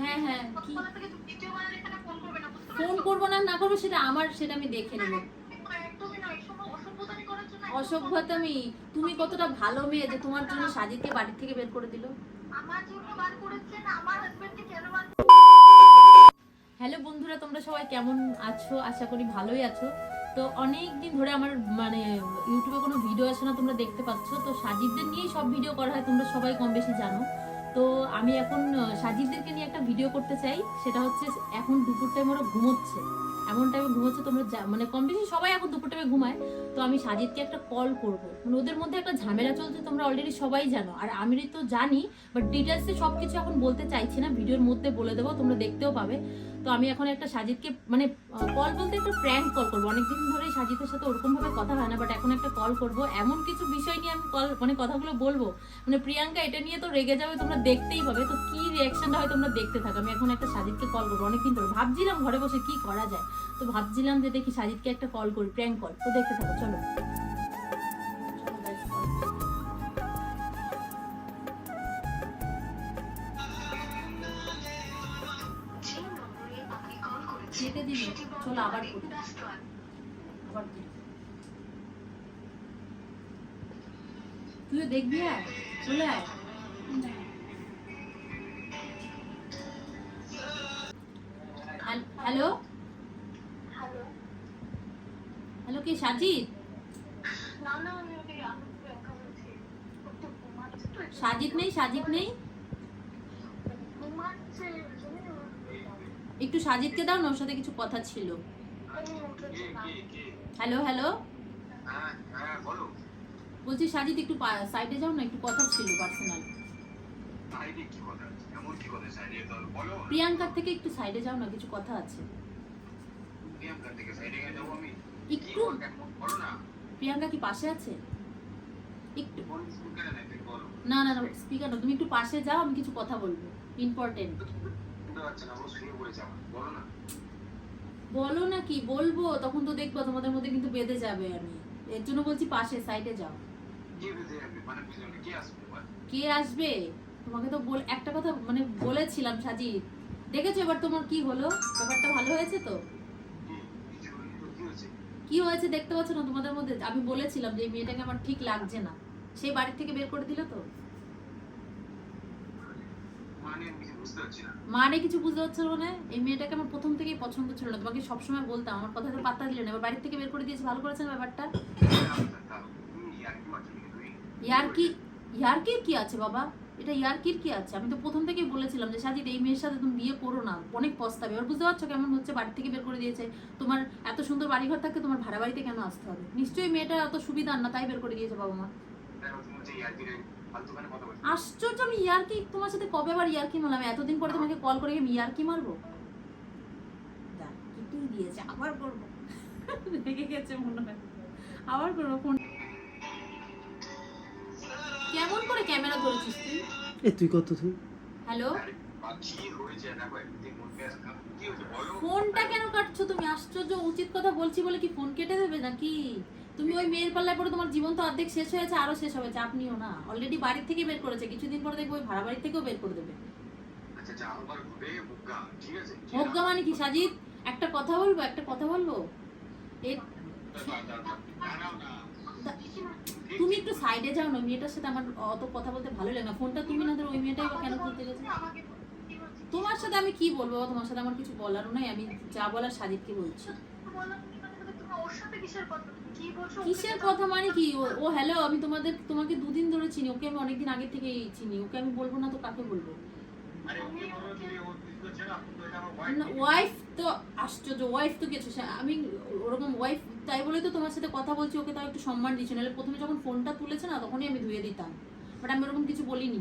হ্যাঁ হ্যাঁ ফোন করবে না? না করব সেটা আমার সেটা আমি দেখে নেব। অসভ্যতামি তুমি কতটা ভালো মেয়ে যে তোমার জন্য সাজিদকে বাড়ি থেকে বের করে দিল? হ্যালো বন্ধুরা তোমরা সবাই কেমন আছো? আশা করি ভালোই আছো। তো অনেক দিন ধরে আমার মানে ইউটিউবে কোনো ভিডিও আসে না তোমরা দেখতে পাচ্ছ। তো সাজিদদের নিয়েই সব ভিডিও করা হয় তোমরা সবাই কম বেশি জানো। তো আমি এখন সাজিদদেরকে নিয়ে একটা ভিডিও করতে চাই। সেটা হচ্ছে, এখন দুপুর টাইম ওরা ঘুমোচ্ছে। এমন টাইমে ঘুমোচ্ছে, তোমরা মানে কম বেশি সবাই এখন দুপুর টাইমে ঘুমায়। তো আমি সাজিদকে একটা কল করব। মানে ওদের মধ্যে একটা ঝামেলা চলছে, তোমরা অলরেডি সবাই জানো। আর আমি তো জানি বাট ডিটেলসে সব কিছু এখন বলতে চাইছি না। ভিডিওর মধ্যে বলে দেবো, তোমরা দেখতেও পাবে। তো আমি এখন একটা সাজিদকে মানে কল বলতে একটা প্র্যাঙ্ক কল করব। অনেকদিন ধরেই সাজিদের সাথে ওরকম ভাবে কথা হয় না বাট এখন একটা কল করব। এমন কিছু বিষয় নিয়ে আমি কল মানে কথাগুলো বলব। মানে প্রিয়াঙ্কা, এটা নিয়ে তো রেগে যাবে, তোমরা দেখতেই পাবে। তো কি রিয়াকশনটা হয় তোমরা দেখতে থাকো। আমি এখন একটা সাজিদকে কল করব। অনেকদিন ধরে ভাবছিলাম ঘরে বসে কি করা যায়। তো ভাবছিলাম যে দেখি সাজিদকে একটা কল করি প্র্যাঙ্ক কল তো দেখতে থাকো, চলো। তুইও দেখবি চলে আয়। Hello hello? কে সাজিদ? নেই সাজিদ নেই? একটু সাজিদকে দাও না ওর সাথে কিছু কথা ছিল। হ্যালো হ্যালো হ্যাঁ বলো। বলছি সাজিদ একটু সাইডে যাও না একটু কথা ছিল পার্সোনাল প্রিয়াঙ্কার থেকে একটু সাইডে যাও না কিছু কথা আছে। একটু। প্রিয়াঙ্কা কি পাশে আছে? একটু। না না না স্পিকার না তুমি একটু পাশে যাও আমি কিছু কথা বলব। ইম্পর্টেন্ট বলো না। বলো না কি বলব? তখন তো দেখব তোমাদের মধ্যে কিন্তু বেঁধে যাবে আমি। এর জন্য বলছি পাশে সাইডে যাও। কে বেঁধে যাবে? মানে কে আসবে এবার? কে আসবে? তোমাকে তো বল একটা কথা মানে বলেছিলাম সাজি দেখেছ এবার তোমার কি হলো? ব্যাপারটা ভালো হয়েছে তো? কি? হয়েছে? দেখতে পাচ্ছ না তোমাদের মধ্যে? আমি বলেছিলাম যে মেয়েটাকে আমার ঠিক লাগছে না। সেই বাড়ি থেকে বের করে দিল তো? মানে কিছু বুঝতে পারছি না। মানে কিছু বুঝতে পারছ না মানে? এই মেয়েটাকে আমার পছন্দ ছিল না। তোমাকে সবসময় বলতাম, আমার কথা তো পাত্তা দিলে না। এবার বাড়ি থেকে বের করে দিয়েছে, ভালো করেছেন ব্যাপারটা? ইয়ার্কি, ইয়ারকির কি আছে বাবা? এটা ইয়ারকির কি আছে? আমি তো প্রথম থেকেই বলেছিলাম যে, সাজিদ, এই মেয়ের সাথে তুমি বিয়ে করো না। অনেক পস্তাবে। এবার বুঝতে পারছ কেমন হচ্ছে? বাড়ি থেকে বের করে দিয়েছে। তোমার এত সুন্দর বাড়িঘর থাকতে তোমার ভাড়া বাড়িতে কেন আসতে হবে? নিশ্চয়ই মেয়েটা এত সুবিধার না, তাই বের করে দিয়েছে বাবা মা। আশ্চর্য, আমি ইয়ারকি তোমার সাথে কবে আবার ইয়ারকি মারলাম? এতদিন পরে তোমাকে কল করে আমি ইয়ারকি মারবো? যা, দিয়েছে আবার করব। রেগে গেছে মনে হয়। আবার করব ফোন। কেমন করে ক্যামেরা ধরেছিস তুই? এ তুই কত তুই হ্যালো? ফোনটা কেন কাটছো তুমি? আশ্চর্য উচিত কথা বলছি বলে কি ফোন কেটে দেবে নাকি? তুমি ওই মেয়ের পাল্লায় পরে তোমার জীবন তো অর্ধেক শেষ হয়েছে আরও শেষ হয়েছে আপনিও না। অলরেডি বাড়ির থেকে বের করেছে কিছুদিন পরে দেখব ওই ভাড়া বাড়ি থেকেও বের করে দেবে। আচ্ছা হোগা মানে কি সাজিদ? একটা কথা বলব, একটা কথা বলব? তুমি একটু সাইডে যাও না, মেয়েটার সাথে আমার অত কথা বলতে ভালো লাগে না। ফোনটা তুমি না ধরো ওই মেয়েটাই কেন করতে গেছে? তোমার সাথে আমি কি বলব? তোমার সাথে আমার কিছু বলারও নাই, আমি যা বলার সাজিদকে বলছি। কিসের কথা মানে কি? ও হ্যালো আমি তোমাদের, তোমাকে দুদিন ধরে চিনি, ওকে আমি অনেকদিন আগে থেকেই চিনি। ওকে আমি বলব না তো কাকে বলব? বলো। ওয়াইফ তো আশ্চর্য ওয়াইফ তো সে- আমি ওরকম ওয়াইফ তাই বলেই তো তোমার সাথে কথা বলছি, ওকে তাও একটু সম্মান দিচ্ছি। নাহলে প্রথমে যখন ফোনটা তুলেছে না, তখনই আমি ধুয়ে দিতাম। বাট আমি ওরকম কিছু বলিনি।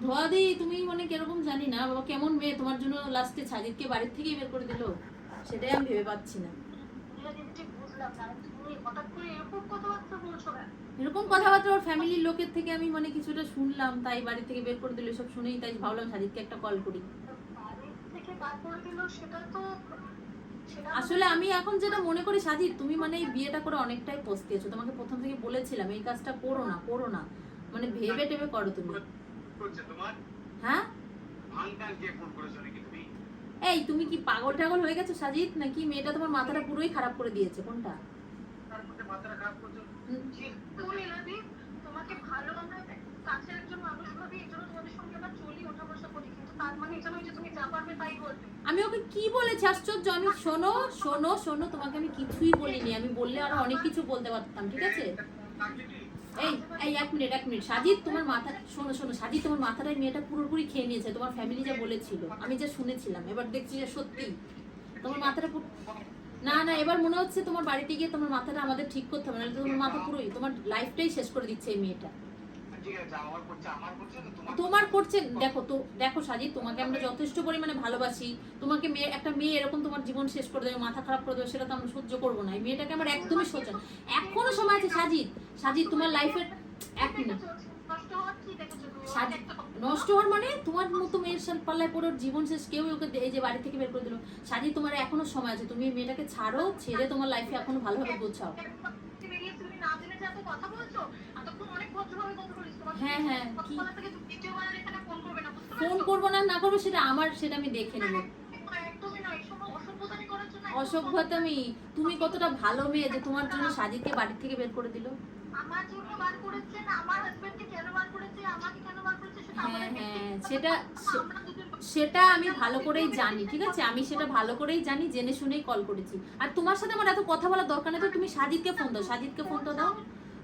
ধোয়া দিই তুমি মানে কীরকম জানি না, বাবা কেমন মেয়ে, তোমার জন্য লাস্টে সাজিদকে বাড়ির থেকেই বের করে দিল। সেটাই আমি ভেবে পাচ্ছি না। এরকম কথাবার্তা ওর ফ্যামিলির লোকের থেকে আমি মানে কিছুটা শুনলাম তাই বাড়ি থেকে বের করে দিল সব শুনেই তাই ভাবলাম সাজিদকে একটা কল করি। আসলে আমি এখন যেটা মনে করি সাজিদ তুমি মানে এই বিয়েটা করে অনেকটাই পস্তিয়েছো তোমাকে প্রথম থেকে বলেছিলাম এই কাজটা করো না করো না। মানে ভেবে টেবে করো তুমি। হ্যাঁ? এই তুমি কি পাগল টাগল হয়ে গেছো সাজিদ? নাকি মেয়েটা তোমার মাথাটা পুরোই খারাপ করে দিয়েছে? কোনটা? মানে আমি ওকে কি বলেছি? আশ্চর্য আমি শোনো শোনো শোনো তোমাকে আমি কিছুই বলিনি। আমি বললে আরও অনেক কিছু বলতে পারতাম ঠিক আছে? এই এই এক মিনিট এক মিনিট। সাজিদ, তোমার মাথা, শোনো শোনো, সাজিদ, তোমার মাথাটাই মেয়েটা পুরোপুরি খেয়ে নিয়েছে, তোমার ফ্যামিলি যা বলেছিল। আমি যা শুনেছিলাম, এবার দেখছি যে সত্যি। তোমার মাথাটা না না, এবার মনে হচ্ছে তোমার বাড়িতে গিয়ে তোমার মাথাটা আমাদের ঠিক করতে হবে না তোমার মাথা পুরোই তোমার লাইফটাই শেষ করে দিচ্ছে এই মেয়েটা। তোমার করছে, দেখো তো, দেখো সাজিদ, তোমাকে আমরা যথেষ্ট পরিমাণে ভালোবাসি। তোমাকে মেয়ে, একটা মেয়ে এরকম তোমার জীবন শেষ করে দেবে, মাথা খারাপ করে দেবে, সেটা তো আমরা সহ্য করব না। মেয়েটাকে আমার একদমই সহ্য। এখনও সময় আছে, সাজিদ সাজিদ, তোমার লাইফের এক মিনিট নষ্ট হওয়ার সাজ- মানে তোমার মতো মেয়ের সাথে পাল্লায় পড়ে জীবন শেষ, কেউ ওকে এই যে বাড়ি থেকে বের করে দিল। সাজি তোমার এখনও সময় আছে, তুমি মেয়েটাকে ছাড়ো, ছেড়ে তোমার লাইফে এখনও ভালোভাবে গোছাও। হ্যাঁ, হ্যাঁ, ফোন করবে না ফোন না করব সেটা আমার সেটা আমি দেখে নেব। নয় এই অসভ্যতামি তুমি কতটা ভালো মেয়ে যে তোমার জন্য সাজিদকে বাড়ি থেকে বের করে দিল? আমার জন্য বার করেছে আমার হাজবেন্ডকে কেন বার করেছে আমাকে কেন বার করেছে সেটা হ্যাঁ হ্যাঁ সেটা সেটা আমি ভালো করেই জানি ঠিক আছে? আমি সেটা ভালো করেই জানি জেনে শুনেই কল করেছি। আর তোমার সাথে আমার এত কথা বলার দরকার নেই তো তুমি সাজিদকে ফোন দাও সাজিদকে ফোন তো দাও।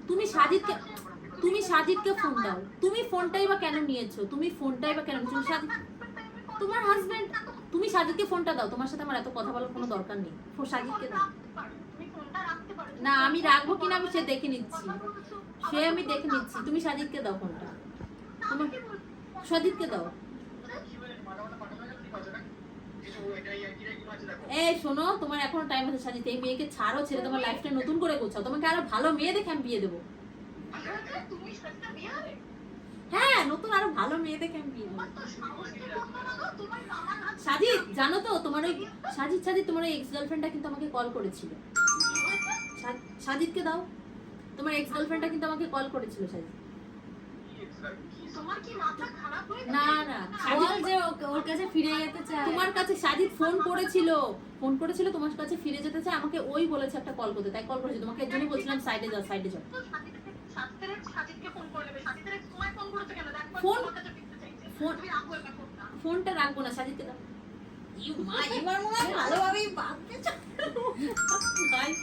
তুমি সাজিদকে তুমি সাজিদকে ফোন দাও। তুমি ফোনটাই বা কেন নিয়েছো? তুমি ফোনটাই বা কেন? তুমি সাজিদ তোমার হাজবেন্ড তুমি সাজিদকে ফোনটা দাও। তোমার সাথে আমার এত কথা বলার কোনো দরকার নেই। সাজিদকে দাও। না, আমি রাখব কিনা আমি সে দেখে নিচ্ছি। সে আমি দেখে নিচ্ছি। তুমি সাজিদকে দাও ফোনটা তোমার সাজিদকে দাও। এই শোনো, তোমার এখনও টাইম আছে সাজিতে এই মেয়েকে ছাড়ো, ছেড়ে তোমার লাইফটা নতুন করে গোছাও। তোমাকে আরও ভালো মেয়ে দেখে আমি বিয়ে দেবো। হ্যাঁ নতুন আরও ভালো মেয়ে দেখে আমি বিয়ে সাজিদ জানো তো তোমার ওই সাজিদ সাজিদ তোমার এক্স গার্লফ্রেন্ডটা কিন্তু আমাকে কল করেছিল। সাজিদকে দাও। তোমার এক্স গার্লফ্রেন্ডটা কিন্তু আমাকে কল করেছিল সাজিদ। না না বল যে ওর কাছে ফিরে যেতে চায়। তোমার কাছে সাজিদ ফোন করেছিল। ফোন করেছিল তোমার কাছে ফিরে যেতে চায় আমাকে ওই বলেছে একটা কল করতে তাই কল করেছে। তোমাকে এর বলছিলাম সাইডে যাও সাইডে যাও। ফোন ফোনটা রাখব না সাজিদকে দাও।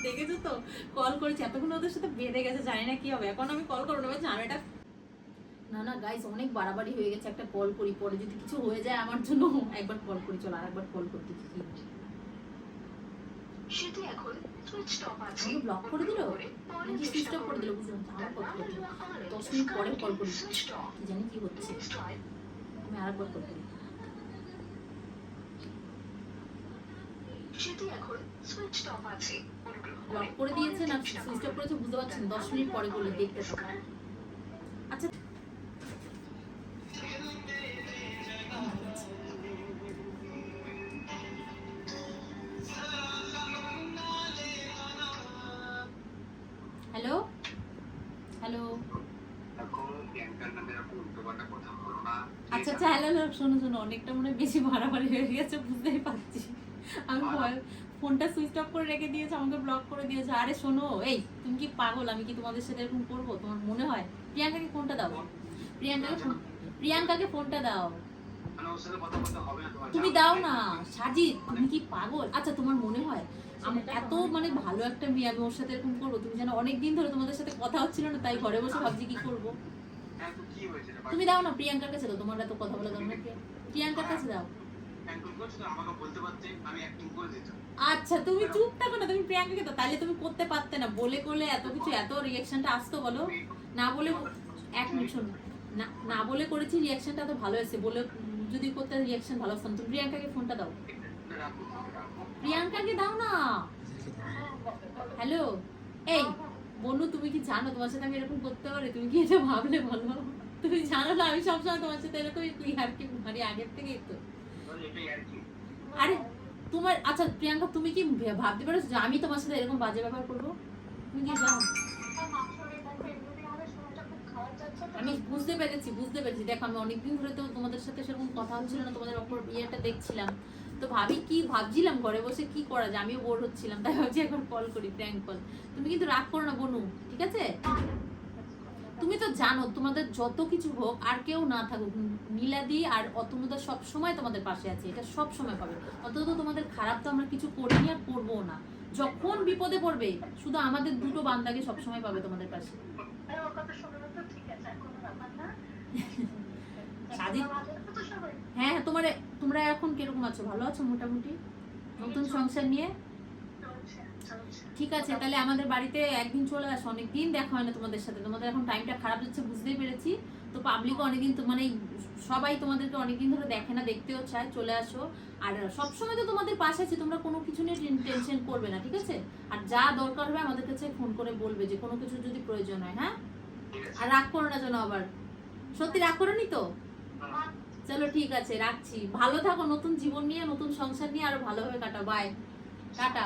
দেখেছ তো? কল করেছি। এতক্ষণ ওদের সাথে বেঁধে গেছে জানি না কি হবে। এখন আমি কল করব না এটা না না গাইস অনেক বাড়াবাড়ি হয়ে গেছে। একটা কল করি পরে যদি কিছু হয়ে যায় আমার জন্য একবার কল করি চলো আর একবার কল করতে। সেটি এখন সুইচ অফ আছে। ব্লক করে দিল? নাকি সুইচ অফ করে দিল বুঝলাম না। আমার কল করতে দশ মিনিট পরে কল করি কি জানি কি হচ্ছে? আমি আর কল করি। সেটি এখন সুইচ অফ আছে। ব্লক করে দিয়েছে না সুইচ অফ করেছে বুঝতে পারছি না দশ মিনিট পরে করলে দেখতে আচ্ছা আচ্ছা হ্যালো শোনো শোনো অনেকটা মনে হয় বেশি বাড়াবাড়ি হয়ে গেছে বুঝতেই পারছি। আমি ভয় ফোনটা সুইচ অফ করে রেখে দিয়েছে আমাকে ব্লক করে দিয়েছে। আরে শোনো এই তুমি কি পাগল? আমি কি তোমাদের সাথে এরকম করব? তোমার মনে হয়? প্রিয়াঙ্কাকে ফোনটা দাও। প্রিয়াঙ্কাকে প্রিয়াঙ্কাকে ফোনটা দাও। মানে তুমি দাও না সাজিদ তুমি কি পাগল? আচ্ছা তোমার মনে হয়? আমি এত মানে ভালো একটা মেয়ে আমি ওর সাথে এরকম করব তুমি জানো অনেক দিন ধরে তোমাদের সাথে কথা হচ্ছিল না তাই ঘরে বসে ভাবছি কি করব? তুমি দাও না, প্রিয়াঙ্কার কাছে দাও, তোমার এত কথা বলে দাও না প্রিয়াঙ্কার কাছে দাও। আচ্ছা তুমি চুপ থাকো না, তুমি প্রিয়াঙ্কাকে তাহলে তুমি করতে পারতে না, বলে করলে এত কিছু, এত রিয়াকশনটা আসতো বলো? না বলে এক মিনিট শোনো, না না বলে করেছি রিয়াকশনটা তো ভালো বলে যদি করতে রিয়াকশন ভালো আসতো না। তুমি প্রিয়াঙ্কাকে ফোনটা দাও। প্রিয়াঙ্কাকে দাও না। হ্যালো এই বনু তুমি কি জানো তোমার সাথে আমি এরকম করতে পারি? তুমি কি এটা ভাবলে বলো? তুমি জানো না, আমি সবসময় তোমার সাথে এরকমই আর কি মানে আগের থেকেই তো। আর, তোমার আচ্ছা প্রিয়াঙ্কা, তুমি কি ভাবতে পারো যে আমি তোমার সাথে এরকম বাজে ব্যবহার করব? তুমি কি জানো? আমি বুঝতে পেরেছি বুঝতে পেরেছি। দেখো, আমি অনেকদিন ধরে তো তোমাদের সাথে সেরকম কথা হচ্ছিল না, তোমাদের অপর ইয়েটা দেখছিলাম। তো ভাবি কি ভাবছিলাম ঘরে বসে কি করা যায়? আমিও বোর হচ্ছিলাম, তাই ভাবছি এখন কল করি প্র্যাঙ্ক কল তুমি কিন্তু রাগ করো না, বনু, ঠিক আছে? তুমি তো জানো, তোমাদের যত কিছু হোক, আর কেউ না থাকুক, নীলাদি আর অতনুদা সব সময় তোমাদের পাশে আছে, এটা সব সময় পাবে। অন্তত তোমাদের খারাপ তো আমরা কিছু করিনি আর করব না। যখন বিপদে পড়বে, শুধু আমাদের দুটো বান্দাকে সব সময় পাবে তোমাদের পাশে। হ্যাঁ হ্যাঁ তোমার তোমরা এখন কীরকম আছো? ভালো আছো মোটামুটি? নতুন সংসার নিয়ে? ঠিক আছে তাহলে আমাদের বাড়িতে একদিন চলে আসো অনেকদিন দেখা হয় না তোমাদের সাথে। তোমাদের এখন টাইমটা খারাপ যাচ্ছে বুঝতেই পেরেছি। তো পাবলিকও অনেকদিন তো মানে সবাই তোমাদেরকে অনেকদিন ধরে দেখে না দেখতেও চায় চলে আসো। আর সবসময় তো তোমাদের পাশে আছে তোমরা কোনো কিছু নিয়ে টেনশন করবে না ঠিক আছে? আর যা দরকার হবে আমাদের কাছে ফোন করে বলবে যে কোনো কিছু যদি প্রয়োজন হয় হ্যাঁ? আর রাগ করো না যেন আবার। সত্যি রাগ করো নি। তো। চলো ঠিক আছে, রাখছি। ভালো থাকো, নতুন জীবন নিয়ে, নতুন সংসার নিয়ে আরও ভালোভাবে কাটা বাই টাটা।